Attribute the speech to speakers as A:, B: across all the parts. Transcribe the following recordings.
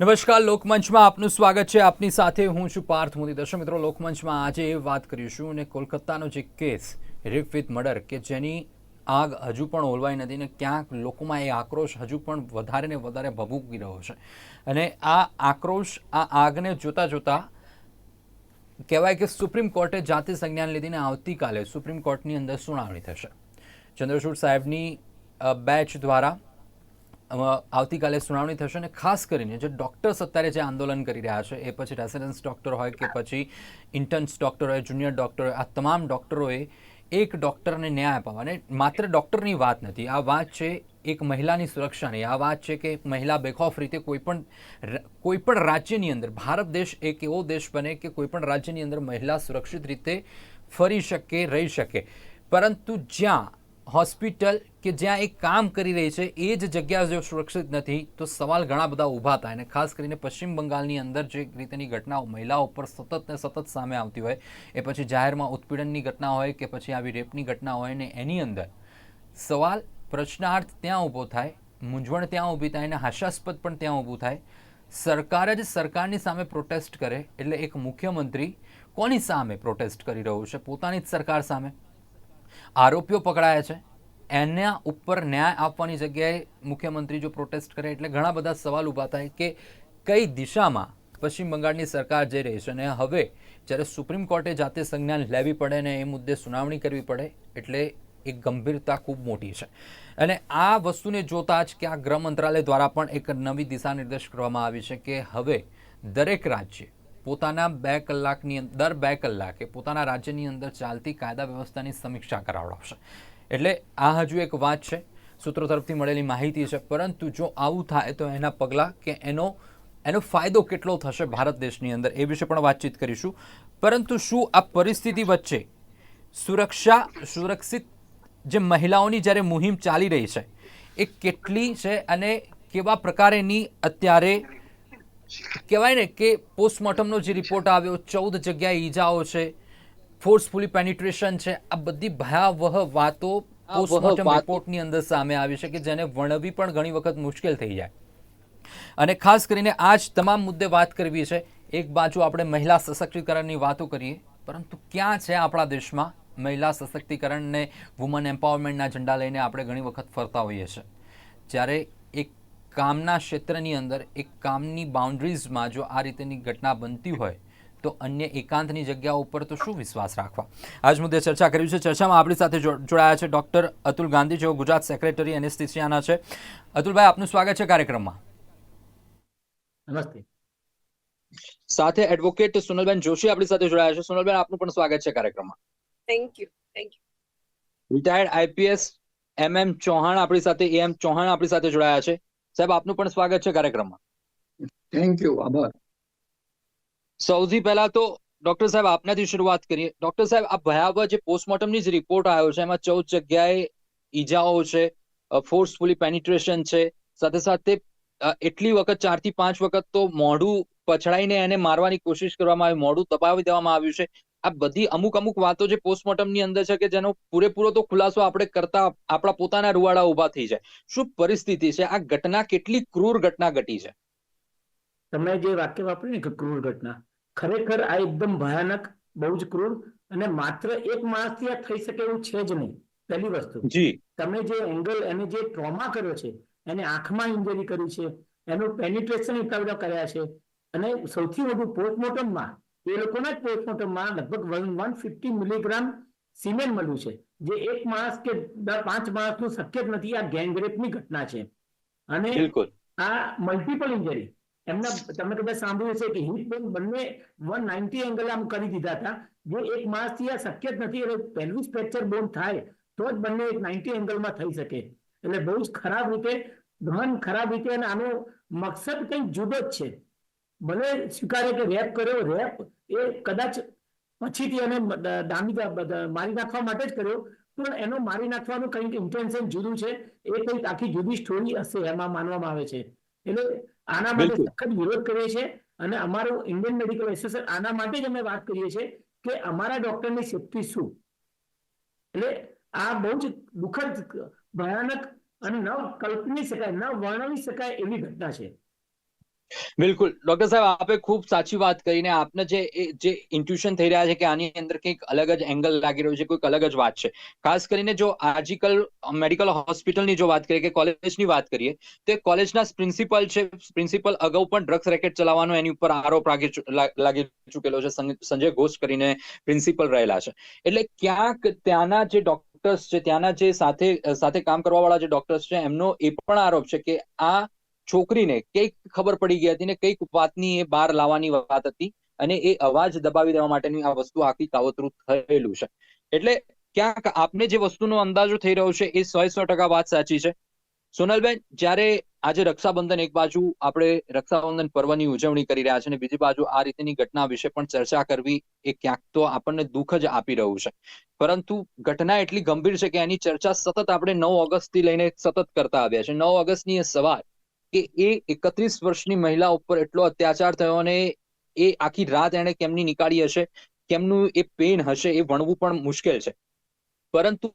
A: નમસ્કાર, લોકમંચમાં આપનું સ્વાગત છે. આપની સાથે હું છું પાર્થ મોદી. દર્શક મિત્રો, લોકમંચમાં આજે એ વાત કરીશું અને કોલકાતાનો જે કેસ રેપ વિથ મર્ડર, કે જેની આગ હજુ પણ ઓલવાઈ નથી ને ક્યાંક લોકોમાં એ આક્રોશ હજુ પણ વધારે ને વધારે ભભૂકી રહ્યો છે. અને આ આક્રોશ, આ આગને જોતાં જોતાં કહેવાય કે સુપ્રીમ કોર્ટે જાતિ સંજ્ઞાન લીધીને આવતીકાલે સુપ્રીમ કોર્ટની અંદર સુનાવણી થશે. ચંદ્રચૂડ સાહેબની બેચ દ્વારા આવતીકાલે સુનાવણી થશે અને ખાસ કરીને જે ડૉક્ટર્સ અત્યારે જે આંદોલન કરી રહ્યા છે, એ પછી રેસિડન્સ ડૉક્ટર હોય કે પછી ઇન્ટર્ન્સ ડૉક્ટર હોય જુનિયર ડૉક્ટર હોય, આ તમામ ડૉક્ટરોએ એક ડૉક્ટરને ન્યાય અપાવવા. અને માત્ર ડૉક્ટરની વાત નથી, આ વાત છે એક મહિલાની સુરક્ષાની. આ વાત છે કે મહિલા બેખોફ રીતે કોઈ પણ ર- કોઈ પણ રાજ્યની અંદર, ભારત દેશ એક એવો દેશ બને કે કોઈપણ રાજ્યની અંદર મહિલા સુરક્ષિત રીતે ફરી શકે, રહી શકે. પરંતુ જ્યાં હોસ્પિટલ કે જ્યાં એ કામ કરી રહી છે, એ જ જગ્યા જો સુરક્ષિત નથી, તો સવાલ ઘણા બધા ઊભા થાય. અને ખાસ કરીને પશ્ચિમ બંગાળની અંદર જે રીતની ઘટનાઓ મહિલાઓ પર સતત ને સતત સામે આવતી હોય, એ પછી જાહેરમાં ઉત્પીડનની ઘટના હોય કે પછી આવી રેપની ઘટના હોય ને એની અંદર સવાલ પ્રશ્નાર્થ ત્યાં ઊભો થાય, મૂંઝવણ ત્યાં ઊભી થાય અને હાસ્યાસ્પદ પણ ત્યાં ઊભું થાય. સરકાર જ સરકારની સામે પ્રોટેસ્ટ કરે, એટલે એક મુખ્યમંત્રી કોની સામે પ્રોટેસ્ટ કરી રહ્યું છે? પોતાની જ સરકાર સામે. આરોપીઓ પકડાયા છે. એના ઉપર ન્યાય આપવાની જગ્યાએ મુખ્યમંત્રી જો પ્રોટેસ્ટ કરે એટલે ઘણા બધા સવાલ ઊભા થાય કે કઈ દિશામાં પશ્ચિમ બંગાળની સરકાર જઈ રહી છે અને હવે જ્યારે સુપ્રીમ કોર્ટે જાતે સંજ્ઞાન લેવી પડે ને એ મુદ્દે સુનાવણી કરવી પડે એટલે એક ગંભીરતા ખૂબ મોટી છે. અને આ વસ્તુને જોતા જ કે આ ગૃહ મંત્રાલય દ્વારા પણ એક નવી દિશા નિર્દેશ કરવામાં આવી છે કે હવે દરેક રાજ્ય પોતાના બે કલાકની દર બે કલાકે પોતાના રાજ્યની અંદર ચાલતી કાયદા વ્યવસ્થાની સમીક્ષા કરાવડાવશે એટલે આ હજુ એક વાત છે, સૂત્રો તરફથી મળેલી માહિતી છે. પરંતુ જો આવું થાય તો એના પગલાં કે એનો એનો ફાયદો કેટલો થશે ભારત દેશની અંદર એ વિશે પણ વાતચીત કરીશું. પરંતુ શું આ પરિસ્થિતિ વચ્ચે સુરક્ષા, સુરક્ષિત જે મહિલાઓની જ્યારે મુહિમ ચાલી રહી છે, એ કેટલી છે અને કેવા પ્રકારેની અત્યારે કહેવાય ને કે પોસ્ટમોર્ટમનો જે રિપોર્ટ આવ્યો ચૌદ જગ્યાએ ઈજાઓ છે ફોર્સફુલી પેનિટ્રેશન છે આ બધી ભયાવહ વાતો પોસ્ટમોર્ટમ રિપોર્ટની અંદર સામે આવી છે કે જેને વર્ણવી પણ ઘણી વખત મુશ્કેલ થઈ જાય. અને ખાસ કરીને આ જ તમામ મુદ્દે વાત કરવી છે એક બાજુ આપણે મહિલા સશક્તિકરણની વાતો કરીએ પરંતુ ક્યાં છે આપણા દેશમાં મહિલા સશક્તિકરણ ને વુમન એમ્પાવરમેન્ટના ઝંડા લઈને આપણે ઘણી વખત ફરતા હોઈએ છીએ. જ્યારે કામના ક્ષેત્રની અંદર એક કામની બાઉન્ડ્રીઝમાં જો આ રીતેની ઘટના બનતી હોય તો અન્ય એકાંતની જગ્યા ઉપર તો શું વિશ્વાસ રાખવા? આજ મુદ્દે ચર્ચા કરી છે. ચર્ચામાં આપણી સાથે જોડાયા છે ડૉક્ટર અતુલ ગાંધી જેઓ ગુજરાત સેક્રેટરી એનેસ્થિસિયાના છે. અતુલભાઈ આપનું સ્વાગત છે કાર્યક્રમમાં.
B: નમસ્તે.
A: સાથે એડવોકેટ સુનલબેન જોશી આપણી સાથે જોડાયા છે. સુનલબેન આપનું પણ સ્વાગત છે કાર્યક્રમમાં.
C: Thank you thank you
A: retired IPS M M Chauhan આપણી સાથે એમ ચૌહાણ આપણી સાથે જોડાયા છે. સાહેબ આપનું પણ સ્વાગત છે કાર્યક્રમમાં.
B: થેન્ક યુ આભાર.
A: સૌથી પહેલા તો ડોક્ટર સાહેબ આપનાથી શરૂઆત કરીએ. ડોક્ટર સાહેબ આ ભયાવહ જે પોસ્ટમોર્ટમની જે રિપોર્ટ આવ્યો છે એમાં ચૌદ જગ્યાએ ઈજાઓ છે ફોર્સફુલી પેનિટ્રેશન છે સાથે સાથે એટલી વખત ચારથી પાંચ વખત તો મોઢું પછડાઈને એને મારવાની કોશિશ કરવામાં આવી મોઢું દબાવી દેવામાં આવ્યું છે. આ બધી અમુક અમુક વાતો જે પોસ્ટમોર્ટમની અંદર છે કે જેનો પૂરેપૂરો તો ખુલાસો આપણે કરતા આપણા પોતાના રૂવાડા ઊભા થઈ જાય. શું પરિસ્થિતિ છે? આ ઘટના કેટલી ક્રૂર ઘટના ઘટી છે?
B: તમે જે વાક્ય વાપર્યું ને કે ક્રૂર ઘટના ખરેખર આ એકદમ ભયાનક બહુ જ ક્રૂર અને માત્ર એક માણસથી આ થઈ શકે એવું છે જ નહીં. પહેલી વસ્તુ.
A: જી.
B: તમે જે એંગલ એને જે ટ્રોમા કર્યો છે એને આંખમાં ઇન્જરી કરી છે એનું પેનિટ્રેશન એટલા બધા કર્યા છે અને સૌથી વધુ પોસ્ટમોર્ટમમાં એ લોકોના જ પોસ્ટમોર્ટમમાં લગભગ વન ફિફ્ટી મિલીગ્રામ સિમેન્ટ મળ્યું છે. જે એક માણસ કે પાંચ માણસનું શક્ય જ નથી આ ગેંગરેપની ઘટના છે. અને આ મલ્ટિપલ ઇન્જરી એમના તમે કદાચ સાંભળ્યું છે કે hit bone one ninety angle આમ કરી દીધા હતા. જે એક માસથી આ શક્ય જ નથી એટલે પેલ્વિસ ફ્રેક્ચર બોન થાય તો જ બંને એક નાઇન્ટી એંગલમાં થઈ શકે. એટલે બહુ જ ખરાબ રીતે ગહન ખરાબ રીતે અને આનો મકસદ કંઈક જુદો જ છે. ભલે સ્વીકારે કે રેપ કર્યો રેપ એ કદાચ પછીથી એને દામી મારી નાખવા માટે જ કર્યો પણ એનો મારી નાખવાનું કંઈક ઇન્ટેન્શન જુદું છે એ કંઈક આખી જુદી સ્ટોરી હશે એમાં માનવામાં આવે છે. એટલે આના માટે સખત વિરોધ કરીએ છીએ અને અમારું ઇન્ડિયન મેડિકલ એસોસિએશન આના માટે જ અમે વાત કરીએ છીએ કે અમારા ડોક્ટરની સેફટી શું? એટલે આ બહુ જ દુઃખદ ભયાનક અને ન કલ્પની શકાય ન વર્ણવી શકાય એવી ઘટના છે.
A: બિલકુલ. ડોક્ટર સાહેબ, આપે ખૂબ સાચી વાત કરીને આપને જે જે ઇન્ટ્યુશન થઈ રહ્યા છે કે આની અંદર કંઈક અલગ જ એંગલ લાગી રહ્યું છે, કોઈક અલગ જ વાત છે. ખાસ કરીને જો આજકલ મેડિકલ હોસ્પિટલની જો વાત કરીએ કે કોલેજની વાત કરીએ, તો કોલેજના પ્રિન્સિપલ છે પ્રિન્સિપલ અગાઉ પણ ડ્રગ્સ રેકેટ ચલાવવાનો એની ઉપર આરોપ લાગી ચૂકેલો છે સંજય ઘોષ કરીને પ્રિન્સિપલ રહેલા છે. એટલે ક્યાંક ત્યાંના જે ડોક્ટર્સ છે, ત્યાંના જે સાથે સાથે કામ કરવા વાળા જે ડોક્ટર્સ છે, એમનો એ પણ આરોપ છે કે આ છોકરીને કંઈક ખબર પડી ગઈ હતી ને કંઈક વાતની એ બહાર લાવવાની વાત હતી અને એ અવાજ દબાવી દેવા માટેની આ વસ્તુ આખી કાવતરું થયેલું છે. એટલે ક્યાંક આપને જે વસ્તુનો અંદાજો થઈ રહ્યો છે એ સો સો ટકા વાત સાચી છે. સોનલબેન, જ્યારે આજે રક્ષાબંધન એક બાજુ આપણે રક્ષાબંધન પર્વની ઉજવણી કરી રહ્યા છે અને બીજી બાજુ આ રીતની ઘટના વિશે પણ ચર્ચા કરવી એ ક્યાંક તો આપણને દુઃખ જ આપી રહ્યું છે. પરંતુ ઘટના એટલી ગંભીર છે કે એની ચર્ચા સતત આપણે નવ ઓગસ્ટથી લઈને સતત કરતા આવ્યા છે. નવ ઓગસ્ટની એ સવાર કે એ એકત્રીસ વર્ષની મહિલા ઉપર એટલો અત્યાચાર થયો અને એ આખી રાત એણે કેમની નીકાળી હશે? કેમનું એ પેન હશે એ વણવું પણ મુશ્કેલ છે. પરંતુ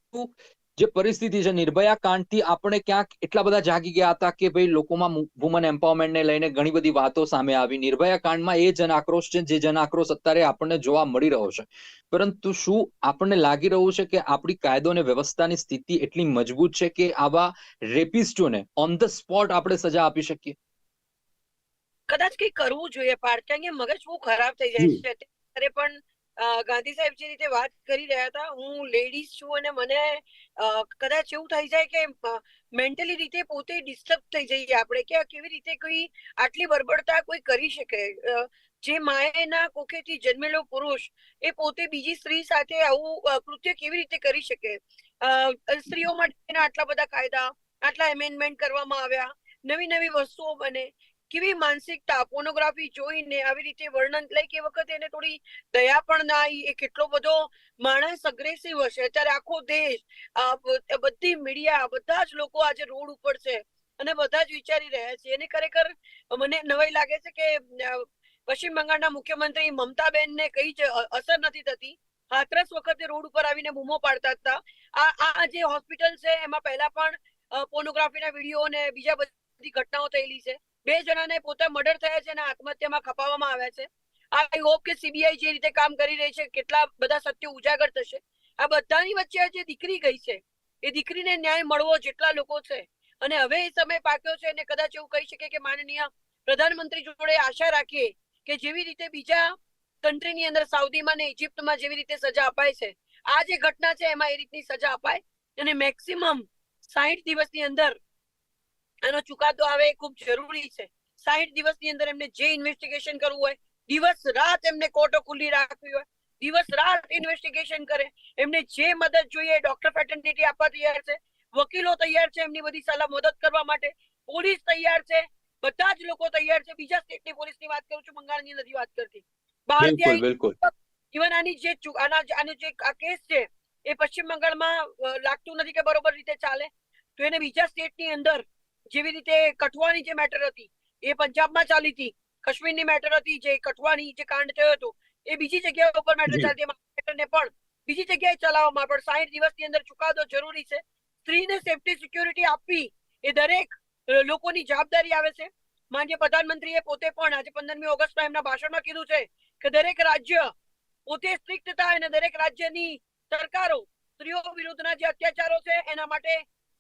A: જે પરિસ્થિતિ છે નિર્ભયા કાંડથી આપણે ક્યાંક એટલા બધા જાગી ગયા હતા કે ભાઈ લોકોમાં વુમન એમ્પાવરમેન્ટને લઈને ઘણી બધી વાતો સામે આવી. નિર્ભયા કાંડમાં એ જન આક્રોશ છે જે જન આક્રોશ અત્યારે આપણને જોવા મળી રહ્યો છે. પરંતુ શું આપણને લાગી રહ્યું છે કે આપણી કાયદો અને વ્યવસ્થાની સ્થિતિ એટલી મજબૂત છે કે આવા રેપિસ્ટોને ઓન ધ સ્પોટ આપણે સજા આપી શકીએ?
C: કદાચ કઈ કરવું જોઈએ પાર્ટ કારણ કે મગજ બહુ ખરાબ થઈ જાય છે. પણ ગાંધી સાહેબ જે રીતે વાત કરી રહ્યા હતા, હું લેડીઝ છું અને મને કદાચ એવું થઈ જાય કે મેન્ટલી રીતે પોતે ડિસ્ટર્બ થઈ જઈએ આપણે કે કેવી રીતે કોઈ આટલી બરબડતા કોઈ કરી શકે? જે માએના કોખેથી જન્મેલો પુરુષ એ પોતે બીજી સ્ત્રી સાથે આવું કૃત્ય કેવી રીતે કરી શકે? સ્ત્રીઓ માટેના આટલા બધા કાયદા, આટલા એમેન્ડમેન્ટ કરવામાં આવ્યા નવી નવી વસ્તુઓ બને કેવી માનસિકતા પોર્નોગ્રાફી જોઈને આવી રીતે વર્ણન લાઈક એ વખતે એને થોડી દયા પણ ના આવી એ કેટલો બધો માણસ અગ્રેસિવ હશે. અત્યારે આખો દેશ બધી મીડિયા બધા જ લોકો આજે રોડ ઉપર છે અને બધા જ વિચારી રહ્યા છે. એને ખરેખર મને નવાઈ લાગે છે કે પશ્ચિમ બંગાળના મુખ્યમંત્રી મમતાબેન ને કઈ જ અસર નથી થતી. હાથરસ વખતે રોડ ઉપર આવીને બૂમો પાડતા હતા. આ આ જે હોસ્પિટલ છે, એમાં પહેલા પણ પોર્નોગ્રાફીના વીડિયો અને બીજા બધી ઘટનાઓ થયેલી છે. બે જણાને પોતે મર્ડર થયા છે અને આત્મહત્યામાં ખપાવવામાં આવ્યા છે. આઈ હોપ કે સીબીઆઈ જે રીતે કામ કરી રહી છે, કેટલા બધા સત્ય ઉજાગર થશે. આ બધાની વચ્ચે જે દીકરી ગઈ છે, એ દીકરીને ન્યાય મળવો જેટલા લોકો છે. અને હવે એ સમય પાક્યો છે અને કદાચ એવું કહી શકે કે માનનીય પ્રધાનમંત્રી જોડે આશા રાખીએ કે જેવી રીતે બીજા કન્ટ્રીની અંદર સાઉદીમાં ને ઇજિપ્તમાં જેવી રીતે સજા અપાય છે, આ જે ઘટના છે એમાં એ રીતની સજા અપાય. અને મેક્સિમમ સાહીઠ દિવસની અંદર આનો ચુકાદો આવે એ ખૂબ જરૂરી છે. સાહીઠ દિવસની અંદર એમને જે ઇન્વેસ્ટિગેશન કરવું હોય દિવસ રાત એમને કોર્ટો ખુલ્લી રાખવી હોય દિવસ રાત ઇન્વેસ્ટિગેશન કરે એમને જે મદદ જોઈએ ડોક્ટર ફેટર્નિટી આપવા તૈયાર છે. વકીલો તૈયાર છે એમની બધી સલાહ મદદ કરવા માટે. પોલીસ તૈયાર છે બધા જ લોકો તૈયાર છે. બીજા સ્ટેટની પોલીસની વાત કરું છું બંગાળની નથી વાત કરતી.
A: બિલકુલ
C: ઇવન આની જે આના આનો જે આ કેસ છે એ પશ્ચિમ બંગાળમાં લાગતું નથી કે બરોબર રીતે ચાલે. તો એને બીજા સ્ટેટની અંદર જેવી રીતે કઠવાની જે મેટર હતી એ પંજાબમાં ચાલી હતી. કાશ્મીરની મેટર હતી જે કઠવાની જે કાંડ થયો હતો એ બીજી જગ્યાએ ઉપર મેટર ચાલતી. મેટરને પણ બીજી જગ્યાએ ચલાવવામાં પણ સાહીઠ દિવસની અંદર ચુકાદો જરૂરી છે. સ્ત્રીને સેફટી સિક્યોરિટી આપવી એ દરેક લોકોની જવાબદારી આવે છે. માન્ય પ્રધાનમંત્રીએ પોતે પણ આજે પંદરમી ઓગસ્ટમાં એમના ભાષણમાં કીધું છે કે દરેક રાજ્ય પોતે સ્ટ્રિક્ટ થાય અને દરેક રાજ્યની સરકારો સ્ત્રીઓ વિરુદ્ધના જે અત્યાચારો છે એના માટે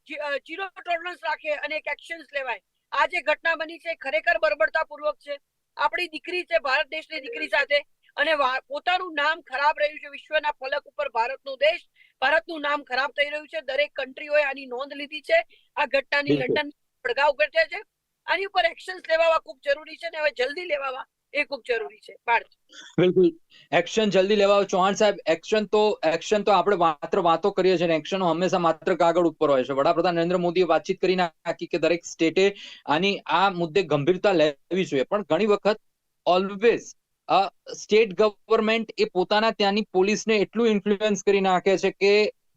C: જીરો ટોલરન્સ રાખે અને એક એક્શન્સ લેવાય. આ જે ઘટના બની છે ખરેખર બરબડતાપૂર્વક છે. આપણી દીકરી છે ભારત દેશની દીકરી સાથે અને પોતાનું નામ ખરાબ રહ્યું છે. વિશ્વના ફલક ઉપર ભારતનો દેશ ભારતનું નામ ખરાબ થઈ રહ્યું છે. દરેક કન્ટ્રીઓએ આની નોંધ લીધી છે. આ ઘટનાની. લંડન પડઘા ઉગટ્યા છે. આની ઉપર એક્શન્સ લેવા ખૂબ જરૂરી છે અને હવે જલ્દી લેવા એ ખૂબ જરૂરી છે. ભારત
A: બિલકુલ. એક્શન જલ્દી લેવા ચૌહાણ સાહેબ એક્શન તો એક્શન તો આપણે માત્ર વાતો કરીએ છીએ એક્શનો હંમેશા માત્ર કાગળ ઉપર હોય છે. વડાપ્રધાન નરેન્દ્ર મોદીએ વાતચીત કરી નાખી કે દરેક સ્ટેટે આની, આ મુદ્દે ગંભીરતા લેવી જોઈએ. પણ ઘણી વખત ઓલવેઝ સ્ટેટ ગવર્મેન્ટ એ પોતાના ત્યાંની પોલીસને એટલું ઇન્ફ્લુઅન્સ કરી નાખે છે કે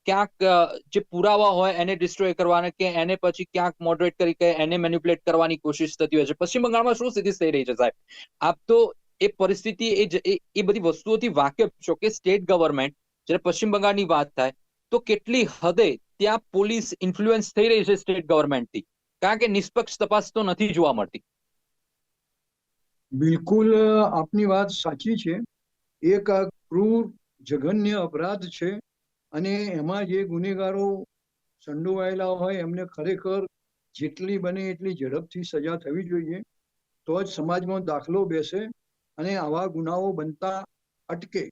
A: ક્યાંક જે પુરાવા હોય એને ડિસ્ટ્રોય કરવાના કે એને પછી ક્યાંક મોડરેટ કરી કે એને મેન્યુપ્યુલેટ કરવાની કોશિશ થતી હોય છે. પશ્ચિમ બંગાળમાં શું સ્થિતિ થઈ રહી છે સાહેબ? આપ તો એ પરિસ્થિતિ, એ એ બધી વસ્તુઓથી વાકેફ છો કે સ્ટેટ ગવર્મેન્ટ જ્યારે પશ્ચિમ બંગાળની વાત થાય, તો કેટલી હદે ત્યાં પોલીસ ઇન્ફ્લુઅન્સ થઈ રહી છે સ્ટેટ ગવર્મેન્ટથી કારણ કે નિષ્પક્ષ તપાસ તો નથી જોવા મળતી.
D: બિલકુલ આપની વાત સાચી છે. એક ક્રૂર, જઘન્ય અપરાધ છે. અને એમાં જે ગુનેગારો સંડોવાયેલા હોય એમને ખરેખર જેટલી બને એટલી ઝડપથી સજા થવી જોઈએ. તો જ સમાજમાં દાખલો બેસે અને આવા ગુનાઓ બનતા અટકે.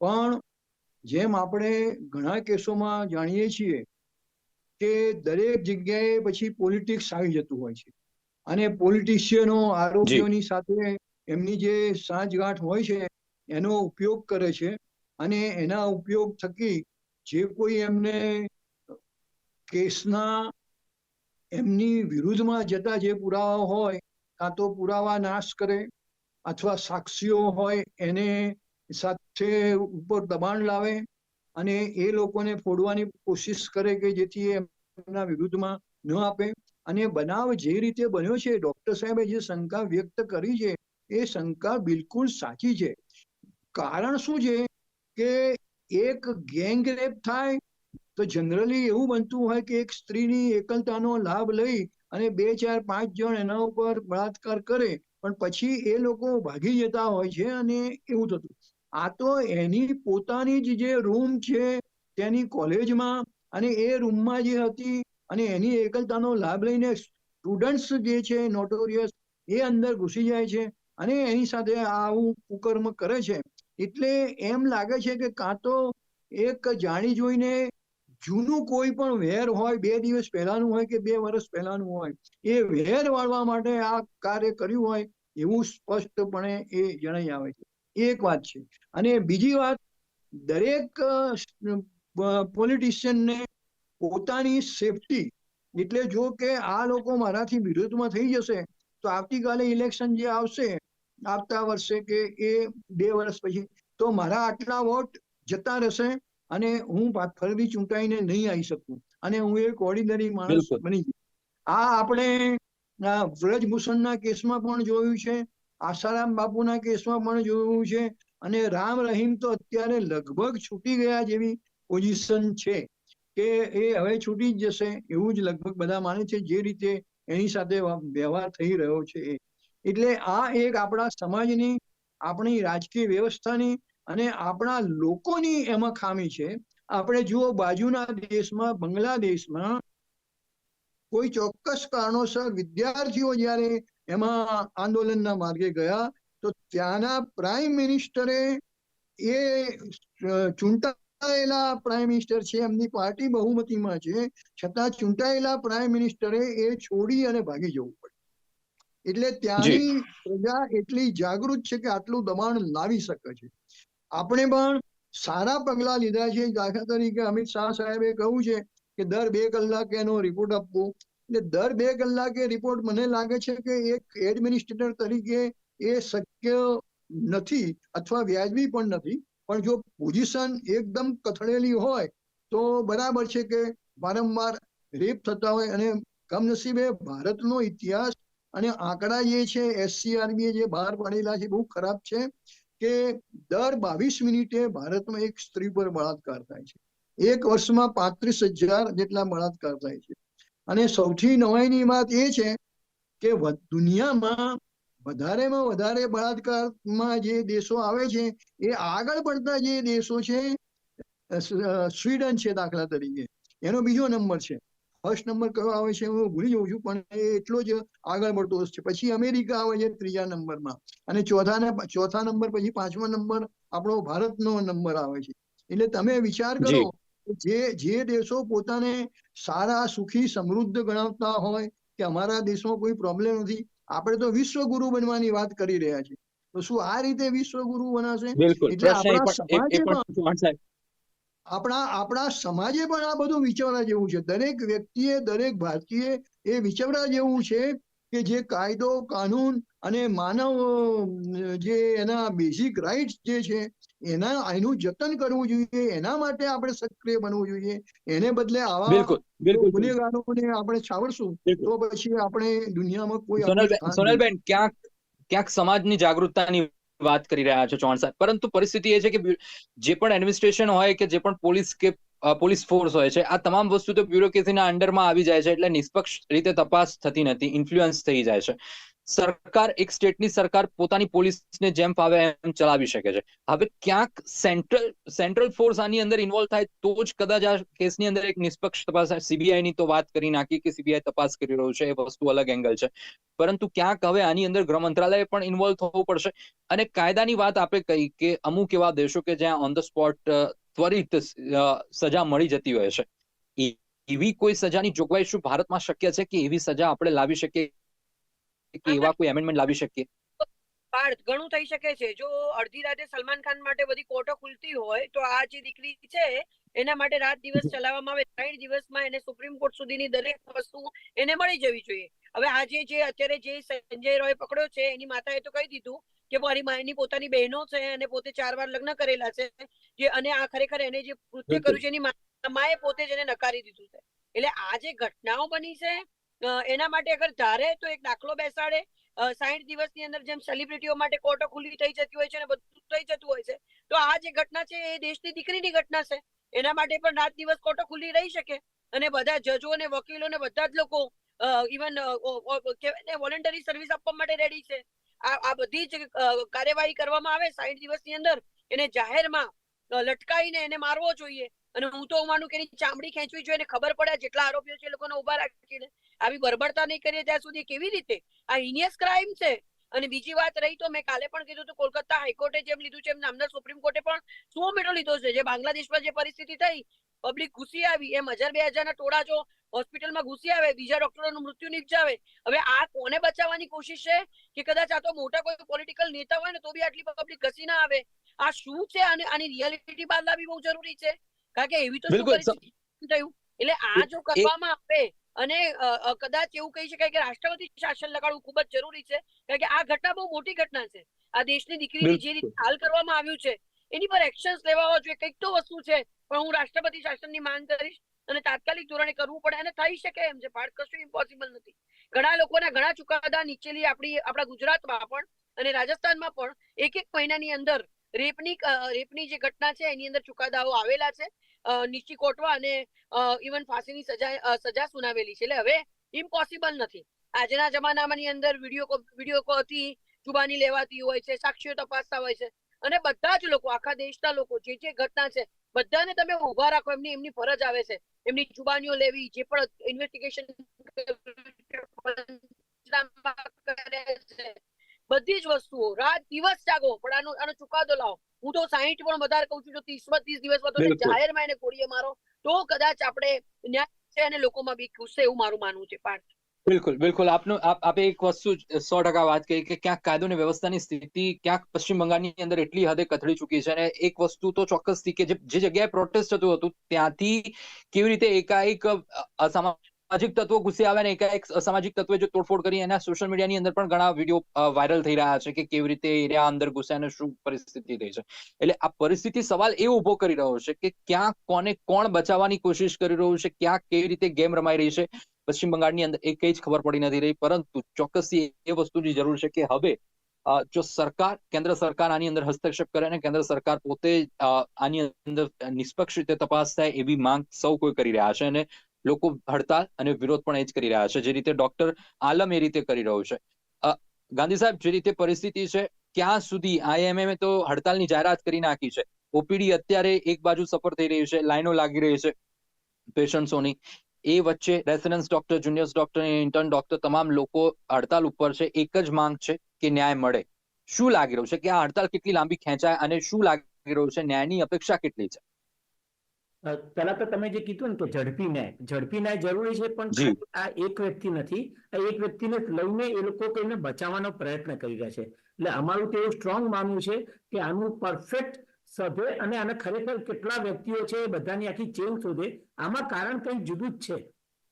D: પણ જેમ આપણે ઘણા કેસોમાં જાણીએ છીએ કે દરેક જગ્યાએ પછી પોલિટિક્સ આવી જતું હોય છે. અને પોલિટિશિયનો આરોપીઓની સાથે એમની જે સાંજગાંઠ હોય છે એનો ઉપયોગ કરે છે અને એના ઉપયોગ થકી જે કોઈ એમને કેસના એમની વિરુદ્ધમાં જતા જે પુરાવા હોય, કાં તો પુરાવા નાશ કરે અથવા સાક્ષીઓ હોય, એને સાથે ઉપર દબાણ લાવે અને એ લોકોને ફોડવાની કોશિશ કરે કે જેથી એમના વિરુદ્ધમાં ન આપે. અને બનાવ જે રીતે બન્યો છે, ડોક્ટર સાહેબે જે શંકા વ્યક્ત કરી છે, એ શંકા બિલકુલ સાચી છે. કારણ શું છે કે એક ગેંગ રેપ થાય, તો જનરલી એવું બનતું હોય કે એક સ્ત્રીની એકલતાનો લાભ લઈ અને બે, ચાર, પાંચ જણ એના ઉપર બળાત્કાર કરે, પણ પછી એ લોકો ભાગી જતા હોય છે અને એવું થતું. આ તો એની પોતાની જ જે રૂમ છે, તેની કોલેજમાં અને એ રૂમમાં જે હતી અને એની એકલતાનો લાભ લઈને સ્ટુડન્ટ્સ જે છે નોટોરિયસ એ અંદર ઘૂસી જાય છે અને એની સાથે આવું કુકર્મ કરે છે. એટલે એમ લાગે છે કે કાં તો એક જાણી જોઈને જૂનું કોઈ પણ વેર હોય, બે દિવસ પહેલાનું હોય કે બે વર્ષ પહેલાનું હોય, એ વેર વાળવા માટે આ કાર્ય કર્યું હોય એવું સ્પષ્ટપણે એ જણાઈ આવે છે. એક વાત છે. અને બીજી વાત, દરેક પોલિટિશિયનને પોતાની સેફટી એટલે જો કે આ લોકો મારાથી વિરોધમાં થઈ જશે, તો આવતીકાલે ઇલેક્શન જે આવશે આવતા વર્ષે કે એ બે વર્ષ પછી. તો મારા આટલા વોટ જતા રહેશે અને હું ફરીથી ચૂંટાઈને નહીં આવી શકું. અને હું એક ઓર્ડિનરી માણસ બની જઈશ આ આપણે વ્રજભૂષણના કેસમાં પણ જોયું છે આસારામ બાપુના કેસમાં પણ જોયું છે અને રામ રહીમ તો અત્યારે લગભગ છૂટી ગયા જેવી પોઝિશન છે કે એ હવે છૂટી જ જશે. એવું જ લગભગ બધા માને છે જે રીતે એની સાથે વ્યવહાર થઈ રહ્યો છે એ. એટલે આ એક આપણા સમાજની, આપણી રાજકીય વ્યવસ્થાની અને આપણા લોકોની એમાં ખામી છે. આપણે જુઓ બાજુના દેશમાં, બાંગ્લાદેશમાં કોઈ ચોક્કસ કારણોસર વિદ્યાર્થીઓ જ્યારે એમાં આંદોલનના માર્ગે ગયા, તો ત્યાંના પ્રાઇમ મિનિસ્ટરે એ ચૂંટાયેલા પ્રાઇમ મિનિસ્ટર છે, એમની પાર્ટી બહુમતીમાં છે. છતાં ચૂંટાયેલા પ્રાઇમ મિનિસ્ટરે એ છોડી અને ભાગી જવું. એટલે ત્યાંની પ્રજા એટલી જાગૃત છે કે આટલું દબાણ લાવી શકે છે. આપણે પણ સારા પગલા લીધા છે. દાખલા તરીકે અમિત શાહ સાહેબે કહ્યું છે કે દર બે કલાકે એનો રિપોર્ટ આપવો. એટલે દર બે કલાકે રિપોર્ટ મને લાગે છે કે એક એડમિનિસ્ટ્રેટર તરીકે એ શક્ય નથી અથવા વ્યાજબી પણ નથી. પણ જો પોઝિશન એકદમ કથળેલી હોય તો બરાબર છે કે વારંવાર રેપ થતા હોય અને કમનસીબે ભારતનો ઇતિહાસ અને આંકડા જે છે એસસીઆરબી જે બહાર પાડેલા છે, બહુ ખરાબ છે કે દર બાવીસ મિનિટે ભારતમાં એક સ્ત્રી પર બળાત્કાર થાય છે. એક વર્ષમાં પાંત્રીસ હજાર જેટલા બળાત્કાર થાય છે. અને સૌથી નવાઈની વાત એ છે કે દુનિયામાં વધારેમાં વધારે બળાત્કારમાં જે દેશો આવે છે, એ આગળ પડતા જે દેશો છે સ્વીડન છે દાખલા તરીકે. એનો બીજો નંબર છે. ફર્સ્ટ નંબર કયો આવે છે હું ભૂલી જઉં છું પણ એ એટલો જ આગળ પડતો છે પછી અમેરિકા આવે છે ત્રીજા નંબરમાં. અને ચોથા ને ચોથા નંબર પછી પાંચમો નંબર આપણો ભારતનો નંબર આવે છે. એટલે તમે વિચાર કરો
A: જે.
D: જે દેશો પોતાને સારા સુખી સમૃદ્ધ ગણાવતા હોય કે અમારા દેશમાં કોઈ પ્રોબ્લેમ નથી આપણે તો વિશ્વગુરુ બનવાની વાત કરી રહ્યા છીએ. તો શું આ રીતે વિશ્વગુરુ બનાશે? એટલે આપણા સમાજમાં આપણા આપણા સમાજે પણ આ બધું વિચારવા જેવું છે. દરેક વ્યક્તિએ દરેક ભારતીય એ વિચારવા જેવું છે કે જે કાયદો કાનૂન અને માનવ જે એના બેઝિક રાઇટ્સ જે છે એના એનું જતન કરવું જોઈએ એના માટે આપણે સક્રિય બનવું જોઈએ. એને બદલે આવા ગુનેગારોને આપણે છાવરશું તો પછી આપણે દુનિયામાં કોઈ
A: સોનલબેન ક્યાંક ક્યાંક સમાજની જાગૃતતાની વાત કરી રહ્યા છો ચૌહાણ સાહેબ. પરંતુ પરિસ્થિતિ એ છે કે જે પણ એડમિનિસ્ટ્રેશન હોય કે જે પણ પોલીસ કે પોલીસ ફોર્સ હોય છે, આ તમામ વસ્તુ તો બ્યુરોક્રેસીના અંડરમાં આવી જાય છે એટલે નિષ્પક્ષ રીતે તપાસ થતી નથી ઇન્ફ્લુઅન્સ થઈ જાય છે. સરકાર, એક સ્ટેટની સરકાર પોતાની પોલીસને જેમ ફાવે એમ ચલાવી શકે છે. હવે ક્યાંક સેન્ટ્રલ સેન્ટ્રલ ફોર્સ આની અંદર ઇન્વોલ્વ થાય તો જ કદાચ આ કેસની અંદર એક નિષ્પક્ષ તપાસ સીબીઆઈ તો વાત કરી નાખી કે સીબીઆઈ તપાસ કરી રહ્યું છે, એ વસ્તુ અલગ એંગલ છે. પરંતુ ક્યાંક હવે આની અંદર ગૃહ મંત્રાલય પણ ઇન્વોલ્વ થવું પડશે. અને કાયદાની વાત આપણે કહી કે અમુક એવા દેશો કે જ્યાં ઓન ધ સ્પોટ ત્વરિત સજા મળી જતી હોય છે. એવી કોઈ સજાની જોગવાઈ શું ભારતમાં શક્ય છે કે એવી સજા આપણે લાવી શકીએ? કે એવા કોઈ એમેન્ડમેન્ટ લાવી શકીએ?
C: પાર્થ ઘણું થઈ શકે છે. જો અડધી રાતે સલમાન ખાન માટે બધી કોર્ટો ખુલતી હોય તો આ જે દીકરી છે એના માટે રાત દિવસ ચલાવવામાં આવે. ત્રણ દિવસમાં એને સુપ્રીમ કોર્ટ સુધીની દરેક વસ્તુ એને મળી જવી જોઈએ. હવે આજે જે અત્યારે જે સંજય રોય પકડ્યો છે એની માતાએ તો કહી દીધું કે મારી માની પોતાની બહેનો છે અને પોતે ચાર વાર લગ્ન કરેલા છે. જે અને આ ખરેખર એને જે કૃત્ય કર્યું છે એની માએ પોતે જ એને નકારી દીધું છે. એટલે આ જે ઘટનાઓ બની છે એના માટે અગર ધારે તો એક દાખલો બેસાડે. સાઠ દિવસની અંદર જેમ સેલિબ્રિટીઓ માટે કોર્ટો ખુલ્લી થઈ જતી હોય છે અને બધું થઈ જતું હોય છે, તો આ જે ઘટના છે એ દેશની દીકરીની ઘટના છે. એના માટે પણ રાત દિવસ કોર્ટો ખુલ્લી રહી શકે અને બધા જજો અને વકીલો ને બધા જ લોકો ઇવન કહેવાય ને વોલન્ટરી સર્વિસ આપવા માટે રેડી છે. આ આ બધી જ કાર્યવાહી કરવામાં આવે સાઠ દિવસની અંદર. એને જાહેરમાં લટકાવીને એને મારવો જોઈએ. અને હું તો માનું કે ચામડી ખેંચવી જોઈએ ખબર પડે, જેટલા આરોપીઓ છે લોકોને ઊભા રાખીને આવી બરબડતા નહીં કરીએ ત્યાં સુધી કેવી રીતે? આ હિનિયસ ક્રાઇમ છે. અને બીજી વાત રહી તો મેં કાલે પણ કીધું તો કોલકાતા હાઈકોર્ટે જેમ લીધું છે નામદાર સુપ્રીમ કોર્ટે પણ સો મીટર લીધો છે, જે બાંગ્લાદેશમાં જે પરિસ્થિતિ થઈ, પબ્લિક ઘૂસી આવી, એમ હજાર બે હજારના ટોળા જો હોસ્પિટલમાં ઘૂસી આવે, બીજા ડોક્ટરોનું મૃત્યુ નિપજાવે. હવે આ કોને બચાવવાની કોશિશ છે? કે કદાચ આ તો મોટા કોઈ પોલિટિકલ નેતા હોય ને તો બી આટલી પબ્લિક ઘસી ના આવે. આ શું છે? અને આની રિયાલિટી બહાર લાવવી બહુ જરૂરી છે. કારણ કે એવી તો થયું? એટલે આ જો કરવામાં આવે અને કદાચ એવું કહી શકાય કે રાષ્ટ્રપતિ શાસન લગાડવું ખૂબ જ જરૂરી છે. કારણ કે આ ઘટના બહુ મોટી ઘટના છે. આ દેશની દીકરીની જે રીતે હાલ કરવામાં આવ્યું છે એની પર એક્શન્સ લેવા હોવા જોઈએ. કંઈક તો વસ્તુ છે પણ હું રાષ્ટ્રપતિ શાસનની માંગ કરીશ અને તાત્કાલિક ધોરણે કરવું પડે અને થઈ શકે એમ છે. પાર્ટ કશું ઇમ્પોસિબલ નથી. ઘણા લોકોના ઘણા ચુકાદા નીચેલી આપણી આપણા ગુજરાતમાં પણ અને રાજસ્થાનમાં પણ એક એક મહિનાની અંદર રેપની રેપની જે ઘટના છે, એની અંદર ચુકાદાઓ આવેલા છે. નીચી કોર્ટમાં અને ઇવન ફાંસીની સજા સજા સુનાવેલી છે. એટલે હવે ઇમ્પોસિબલ નથી. આજના જમાનામાંની અંદર વીડિયો વીડિયો કોલથી જુબાની લેવાતી હોય છે સાક્ષીઓ તપાસતા હોય છે. અને બધા જ લોકો, આખા દેશના લોકો, જે જે ઘટના છે, બધાને તમે ઊભા રાખો, એમની એમની ફરજ આવે છે. એમની જુબાનીઓ લેવી, જે પણ ઇન્વેસ્ટિગેશન બધી જ વસ્તુઓ. રાત દિવસ જાગો પણ આનો આનો ચુકાદો લાવો. હું તો સાહીઠ પણ વધારે કહું છું જો ત્રીસ ત્રીસ દિવસમાં તો. જાહેરમાં એને ગોળીએ મારો તો કદાચ આપણે ન્યાય છે અને લોકોમાં બી ખુશ એવું મારું માનવું છે પાર્થ.
A: બિલકુલ બિલકુલ. આપનું આપ એક વસ્તુ સો ટકા વાત કહી કે ક્યાંક કાયદો અને વ્યવસ્થાની સ્થિતિ ક્યાંક પશ્ચિમ બંગાળની અંદર એટલી હદે કથળી ચૂકી છે અને એક વસ્તુ તો ચોક્કસથી કે જે જગ્યાએ પ્રોટેસ્ટ થતું હતું ત્યાંથી કેવી રીતે એકાએક અ, અસામાજિક તત્વો ગુસ્સે આવે ને એકાએક સામાજિક તત્વે જો તોડફોડ કરી એના સોશિયલ મીડિયાની અંદર પણ ઘણા વીડિયો વાયરલ થઈ રહ્યા છે કે કેવી રીતે એરિયા અંદર ઘૂસ્યા અને શું પરિસ્થિતિ થઈ છે. એટલે આ પરિસ્થિતિ સવાલ એ ઊભો કરી રહ્યો છે કે ક્યાં કોને કોણ બચાવવાની કોશિશ કરી રહ્યું છે, ક્યાં કેવી રીતે ગેમ રમાઈ રહી છે, પશ્ચિમ બંગાળની અંદર એ કઈ જ ખબર પડી નથી રહી, પરંતુ ચોક્કસથી એ વસ્તુની જરૂર છે કે હવે જો સરકાર, કેન્દ્ર સરકાર આની અંદર હસ્તક્ષેપ કરે અને કેન્દ્ર સરકાર પોતે આની અંદર નિષ્પક્ષ રીતે તપાસ થાય એવી માંગ સૌ કોઈ કરી રહ્યા છે અને લોકો હડતાલ અને વિરોધ પણ એ જ કરી રહ્યા છે. જે રીતે ડોક્ટર આલમ એ રીતે કરી રહ્યો છે. ગાંધી સાહેબ, જે રીતે પરિસ્થિતિ છે, ક્યાં સુધી આઈએમએમ તો હડતાલની જાહેરાત કરી નાખી છે. ઓપીડી અત્યારે એક બાજુ સફર થઈ રહી છે, લાઈનો લાગી રહી છે પેશન્ટ્સોની. એ વચ્ચે residence doctor, juniors doctor intern doctor તમામ લોકો હડતાલ ઉપર છે. એક જ માંગ છે કે ન્યાય મળે. શું લાગી રહ્યું છે? કે આ હડતાલ કેટલી લાંબી ખેંચાય અને શું લાગી રહ્યું છે? ન્યાયની અપેક્ષા કેટલી છે?
B: પહેલા તો તમે જે કીધું ને કે ઝડપી ન્યાય ઝડપી ન્યાય જરૂરી છે પણ આ એક વ્યક્તિ નથી. આ એક વ્યક્તિને લઈને એ લોકો કોઈને બચાવવાનો પ્રયત્ન કરી રહ્યા છે. એટલે અમારું તો એવું સ્ટ્રોંગ માનવું છે કે આનું પરફેક્ટ સભ્ય અને આને ખરેખર કેટલા વ્યક્તિઓ છે એ બધાની આખી ચેન શોધે. આમાં કારણ કંઈક જુદું જ છે.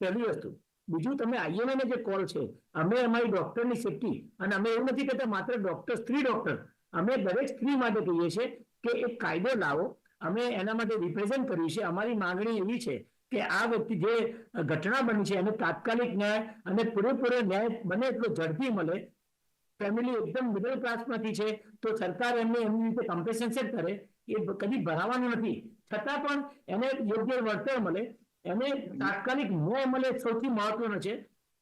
B: પહેલી વસ્તુ. બીજું તમે આઈએમએ જે કોલ છે અમે અમારી ડોક્ટરની સેફટી અને અમે એવું નથી કહેતા માત્ર ડોક્ટર સ્ત્રી ડોક્ટર અમે દરેક સ્ત્રી માટે કહીએ છીએ કે એક કાયદો લાવો અમે એના માટે રિપ્રેઝેન્ટ કર્યું છે અમારી માંગણી એવી છે કે આ વ્યક્તિ જે ઘટના બની છે, એને તાત્કાલિક ન્યાય અને પૂરેપૂરો ન્યાય બને એટલો ઝડપી મળે. ફેમિલી એકદમ મિડલ ક્લાસમાંથી છે, તો સરકાર એમને એમની રીતે કમ્પેન્સેશન કરે, એ કદી ભરાવાનું નથી. છતાં પણ એને યોગ્ય વળતર મળે, એને તાત્કાલિક ન્યાય મળે સૌથી મહત્વનો છે.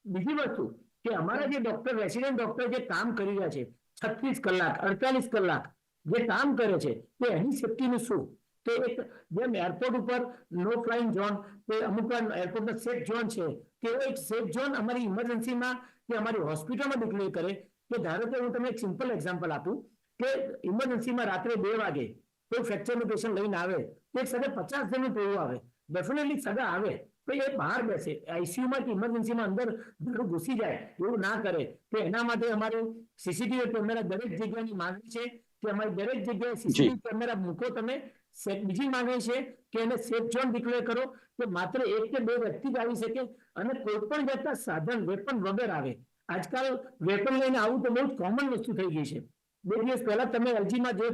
B: બીજી વસ્તુ કે અમારા જે ડોક્ટર રેસિડેન્ટ ડોક્ટર જે કામ કરી રહ્યા છે, છત્રીસ કલાક, અડતાલીસ કલાક જે કામ કરે છે, તે એની સેફ્ટીનું શું? તો એક જેમ એરપોર્ટ ઉપર નો ફ્લાઇંગ ઝોન કે અમુક એરપોર્ટનો સેફ ઝોન છે કે એક સેફ ઝોન અમારી ઇમરજન્સીમાં કે અમારી હોસ્પિટલમાં ડિક્લેર કરે. કે ધારો કે હું તમને એક સિમ્પલ એક્ઝામ્પલ આપું કે ઇમરજન્સીમાં રાત્રે બે વાગે કોઈ ફ્રેક્ચરનું પેશન્ટ લઈને આવે તો એક સાથે પચાસ જણનું ટોળું આવે. ડેફિનેટલી સગા આવે. તો એ બહાર બેસે. આઈસીયુમાં કે ઇમરજન્સીમાં અંદર ઘરું ઘૂસી જાય એવું ના કરે. તો એના માટે અમારે સીસીટીવી કેમેરા દરેક જગ્યાની માંગણી છે કે અમારી દરેક જગ્યાએ સીસીટીવી કેમેરા મૂકો તમે સે- બીજી માંગણી છે કે એને સેફ ઝોન ડિક્લેર કરો કે માત્ર એક કે બે વ્યક્તિ જ આવી શકે અને કોઈ પણ જાતના સાધન વેપન વગર આવે. આજકાલ વેપન લઈને આવું તો બહુ કોમન વસ્તુ થઈ ગઈ છે. બે દિવસ પહેલા તમે એલજીમાં જે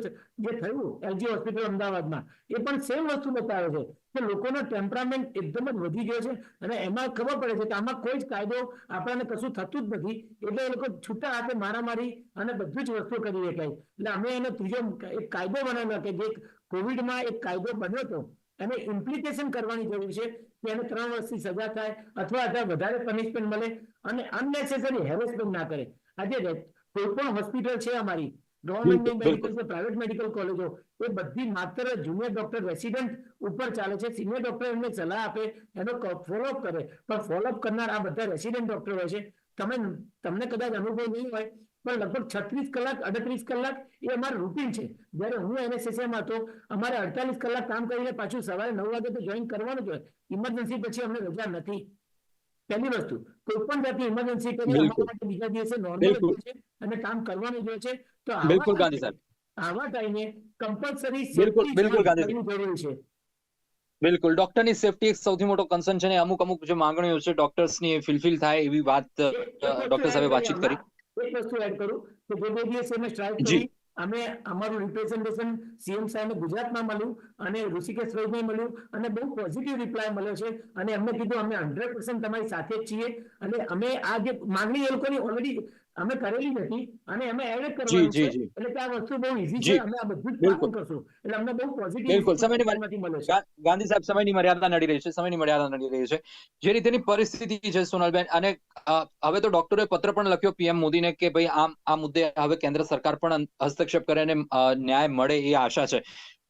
B: થયું, એલજી હોસ્પિટલ અમદાવાદમાં, એ પણ સેમ વસ્તુ બતાવે છે કે લોકોનો ટેમ્પરામેન્ટ એકદમ જ વધી ગયો છે અને એમાં ખબર પડે છે કે આમાં કોઈ જ કાયદો આપણને કશું થતું જ નથી, એટલે એ લોકો છૂટા હાથે મારામારી અને બધું જ વસ્તુ કરી શકાય એટલે અમે એનો ત્રીજો એક કાયદો બનાવ્યો કે જે કોવિડમાં એક કાયદો બન્યો હતો, એને ઇમ્પ્લિકેશન કરવાની જરૂર છે કે એને ત્રણ વર્ષથી સજા થાય અથવા વધારે પનિશમેન્ટ મળે અને અનનેસેસરી હેરેસમેન્ટ ના કરે. આજે કોઈ પણ હોસ્પિટલ છે અમારી ગવર્મેન્ટ મેડિકલ છે પ્રાઇવેટ મેડિકલ કોલેજો એ બધી માત્ર જુનિયર ડોક્ટર રેસિડેન્ટ ઉપર ચાલે છે. સિનિયર ડોક્ટર એમને સલાહ આપે એનો ફોલોઅપ કરે. પણ ફોલોઅપ કરનાર આ બધા રેસિડેન્ટ ડોક્ટર હોય છે. તમે તમને કદાચ અનુભવ નહીં હોય પણ લગભગ છત્રીસ કલાક અડત્રીસ કલાક એ અમારું રૂટીન છે. જ્યારે હું NSSM માં હતો અમારે અડતાલીસ કલાક કામ કરીને પાછું સવારે નવ વાગે તો જોઈન કરવાનું જ હોય. ઇમરજન્સી પછી અમને રજા નથી. પહેલી વસ્તુ કોઈ પણ જાતની ઇમરજન્સી કરી બીજા દિવસે નોર્મલ છે અને કામ કરવાનું જો છે તો
A: બિલકુલ ગાંધી સાહેબ.
B: આવા ટાઈમે કમ્પલસરી
A: બિલકુલ, બિલકુલ ગાંધી
B: જરૂરી છે.
A: બિલકુલ. ડોક્ટરની સેફટી એક સૌથી મોટો કન્સર્ન છે ને અમુક અમુક જે માંગણીઓ છે ડોક્ટર્સની ફિલફિલ થાય એવી વાત ડોક્ટર સાહેબે વાતચીત કરી.
B: એક વસ્તુ એડ કરું કે જે બે દિવસે મેં સ્ટ્રાઇક કરી અમે અમારું રિપ્રેઝન્ટેશન સીએમ સાહેબને ગુજરાતમાં મળ્યું અને ઋષિકેશ ભાઈને મળ્યું અને બહુ પોઝિટિવ રિપ્લાય મળ્યો છે. અને એમને કીધું અમે હંડ્રેડ પર્સન્ટ તમારી સાથે જ છીએ. અને અમે આ જે માંગણી એ લોકોની ઓલરેડી અમે કરેલી નથી અને અમે એડ કરવાનું છે. એટલે કે આ વસ્તુ બહુ ઈઝી છે અમે આ બધું જ કરશું. એટલે અમને બહુ પોઝિટિવ
A: બિલકુલ, સમયની મર્યાદા ગાંધી સાહેબ સમયની મર્યાદા નડી રહી છે સમયની મર્યાદા નડી રહી છે. જે રીતેની પરિસ્થિતિ છે સોનલબેન અને હવે તો ડોક્ટરે પત્ર પણ લખ્યો પીએમ મોદીને કે ભાઈ આમ આ મુદ્દે હવે કેન્દ્ર સરકાર પણ હસ્તક્ષેપ કરે અને ન્યાય મળે એ આશા છે.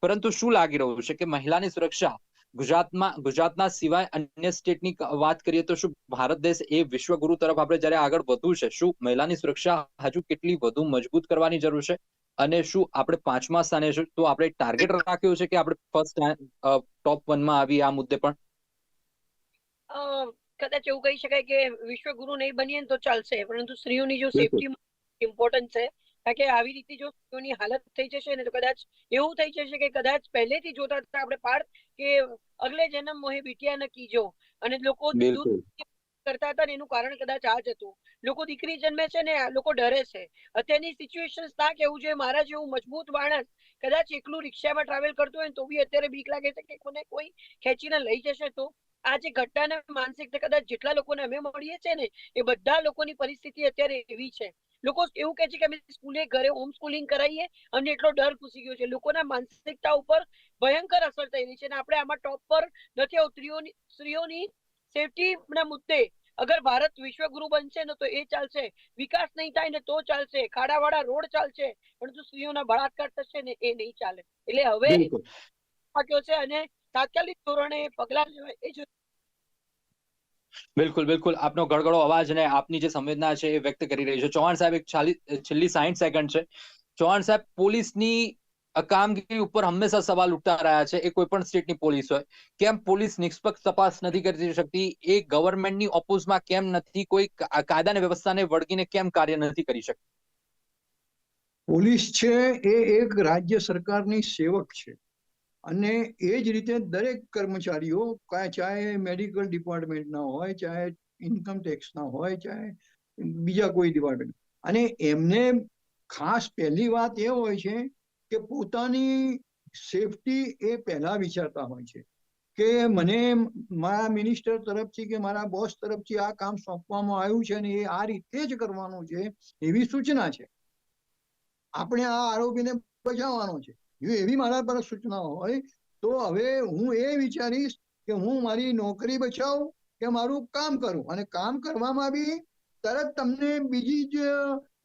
A: પરંતુ શું લાગી રહ્યું છે કે મહિલાની સુરક્ષા ગુજરાતમાં ગુજરાતના સિવાય અન્ય સ્ટેટની વાત કરીએ તો શું ભારત દેશ એ વિશ્વગુરુ તરફ આપણે જ્યારે આગળ વધવું છે શું મહિલાની સુરક્ષા હજુ કેટલી વધુ મજબૂત કરવાની જરૂર છે? અને શું આપણે પાંચમા સ્થાને છે તો આપણે ટાર્ગેટ રાખ્યું છે કે આપણે ફર્સ્ટ ટોપ વનમાં આવી આ મુદ્દે પણ?
C: કદાચ એવું કહી શકાય કે વિશ્વગુરુ નહીં બનીએ તો ચાલશે પરંતુ સ્ત્રીઓની જો સેફટી ઇમ્પોર્ટન્ટ છે. કારણ કે આવી રીતે જો સ્ત્રીઓની હાલત થઈ જશે ને તો કદાચ એવું થઈ જશે કે કદાચ પહેલેથી જોતા હતા આપણે પાર્થ કે અગલે જન્મ મોહે બીટિયા ન કીજો. અને લોકો કરતા હતા ને એનું કારણ કદાચ આ જ હતું. લોકો દીકરી જન્મે છે ને લોકો ડરે છે. અત્યારની સિચ્યુએશન ના કેવું જોઈએ? મારા જેવું મજબૂત માણસ કદાચ એકલું રિક્ષામાં ટ્રાવેલ કરતું હોય ને તો બી અત્યારે બીક લાગે છે કે મને કોઈ ખેંચીને લઈ જશે તો? આ જે ઘટનાને માનસિકતા કદાચ જેટલા લોકોને અમે મળીએ છીએ ને એ બધા લોકોની પરિસ્થિતિ અત્યારે એવી છે. લોકો એવું કહે છે કે અમે સ્કૂલે ઘરે હોમ સ્કૂલિંગ કરાવીએ અને એટલો ડર ઘૂસી ગયો છે. લોકોના માનસિકતા ઉપર ભયંકર અસર થઈ રહી છે અને આપણે આમાં ટોપ પર નથી આવું. સ્ત્રીઓની સેફટીના મુદ્દે અગર ભારત વિશ્વગુરુ બનશે ને તો એ ચાલશે. વિકાસ નહીં થાય ને તો ચાલશે. ખાડાવાળા રોડ ચાલશે. પરંતુ સ્ત્રીઓના બળાત્કાર થશે ને એ નહીં ચાલે. એટલે હવે વાક્યો છે અને તાત્કાલિક ધોરણે પગલા લેવાય એ
A: બિલકુલ બિલકુલ. આપનો ગળગળો અવાજ અને આપની જે સંવેદના છે એ વ્યક્ત કરી રહી છે. ચૌહાણ સાહેબ એક છેલ્લી સાહીઠ સેકન્ડ છે. ચૌહાણ સાહેબ, પોલીસની કામગીરી ઉપર હંમેશા સવાલ ઉઠતા રહ્યા છે. એ કોઈ પણ સ્ટેટની પોલીસ હોય. કેમ પોલીસ નિષ્પક્ષ તપાસ નથી કરી શકતી? એ ગવર્મેન્ટની ઓપોઝમાં કેમ નથી? કોઈ કાયદા અને વ્યવસ્થાને વળગીને કેમ કાર્ય નથી કરી શકતી?
D: પોલીસ છે એ એક રાજ્ય સરકારની સેવક છે. અને એ જ રીતે દરેક કર્મચારીઓ ચાહે મેડિકલ ડિપાર્ટમેન્ટના હોય, ચાહે ઇન્કમ ટેક્સના હોય, ચાહે બીજા કોઈ ડિપાર્ટમેન્ટ અને એમને ખાસ પહેલી વાત એ હોય છે કે પોતાની સેફટી એ પહેલા વિચારતા હોય છે કે મને મારા મિનિસ્ટર તરફથી કે મારા બોસ તરફથી આ કામ સોંપવામાં આવ્યું છે અને એ આ રીતે જ કરવાનું છે એવી સૂચના છે. આપણે આ આરોપીને બચાવવાનો છે. એવી મારા પર સૂચના હોય, તો હવે હું એ વિચારીશ કે હું મારી નોકરી બચાવું કે મારું કામ કરું. અને કામ કરવામાં બી તરત તમને બીજી જ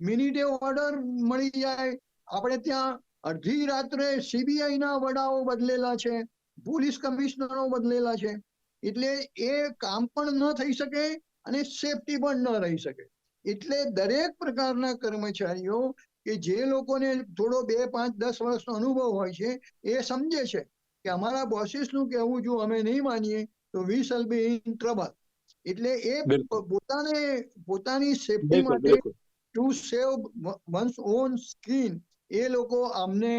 D: મિનિટે ઓર્ડર મળી જાય. આપણે ત્યાં અડધી રાત્રે સીબીઆઈ ના વડાઓ બદલેલા છે, પોલીસ કમિશનરો બદલેલા છે. એટલે એ કામ પણ ન થઈ શકે અને સેફટી પણ ન રહી શકે. એટલે દરેક પ્રકારના કર્મચારીઓ કે જે લોકોને થોડો બે પાંચ દસ વર્ષનો અનુભવ હોય છે એ સમજે છે કે અમારા બોસીસનું કહેવું જો અમે નહીં માનીએ તો we shall be in trouble. એટલે એ પોતાને પોતાની સેફટી માટે to save one's own skin એ લોકો આમને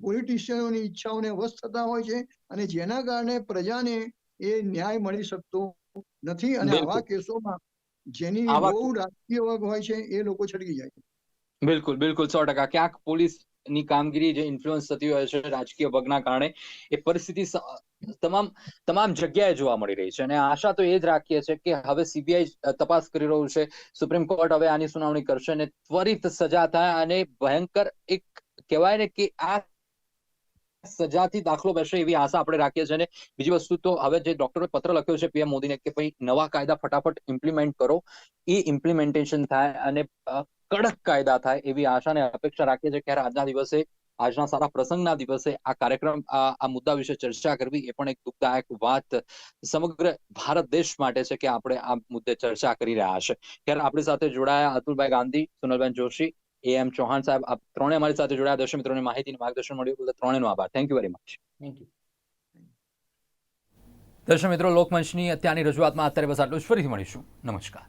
D: પોલિટિશિયનોની ઈચ્છાઓને વશ થતા હોય છે અને જેના કારણે પ્રજાને એ ન્યાય મળી શકતો નથી અને આવા કેસોમાં જેની બહુ રાજકીય વર્ગ હોય છે એ લોકો છટકી જાય છે.
A: બિલકુલ બિલકુલ સો ટકા. ક્યાંક પોલીસની કામગીરી જે ઇન્ફ્લુઅન્સ થતી હોય છે રાજકીય વર્ગના કારણે, એ પરિસ્થિતિ તમામ તમામ જગ્યાએ જોવા મળી રહી છે. અને આશા તો એ જ રાખીએ છીએ કે હવે સીબીઆઈ તપાસ કરી રહ્યું છે. સુપ્રીમ કોર્ટ હવે આની સુનાવણી કરશે અને ત્વરિત સજા થાય અને ભયંકર એક કહેવાય ને કે આ સજાથી દાખલો બેસે એવી આશા આપણે રાખીએ છીએ. અને બીજી વસ્તુ તો હવે જે ડોક્ટરે પત્ર લખ્યો છે પીએમ મોદીને કે ભાઈ નવા કાયદા ફટાફટ ઇમ્પ્લિમેન્ટ કરો. એ ઇમ્પ્લિમેન્ટેશન થાય અને કડક કાયદા થાય એવી આશા અને અપેક્ષા રાખીએ છીએ. ક્યારે આજના દિવસે આજના સારા પ્રસંગના દિવસે આ કાર્યક્રમ આ મુદ્દા વિશે ચર્ચા કરવી એ પણ એક દુઃખદાયક વાત સમગ્ર ભારત દેશ માટે છે કે આપણે આ મુદ્દે ચર્ચા કરી રહ્યા છે. ત્યારે આપણી સાથે જોડાયા અતુલભાઈ ગાંધી સુનલબેન જોશી એ એમ ચૌહાણ સાહેબ આપ ત્રણે અમારી સાથે જોડાયા. દર્શક મિત્રોને માહિતી માર્ગદર્શન મળ્યું. બદલ ત્રણેયનો આભાર. Thank you very much
B: thank you
A: દર્શક મિત્રો લોકમંચની અત્યારની રજૂઆતમાં અત્યારે બસ આટલું જ. ફરીથી મળીશું. નમસ્કાર.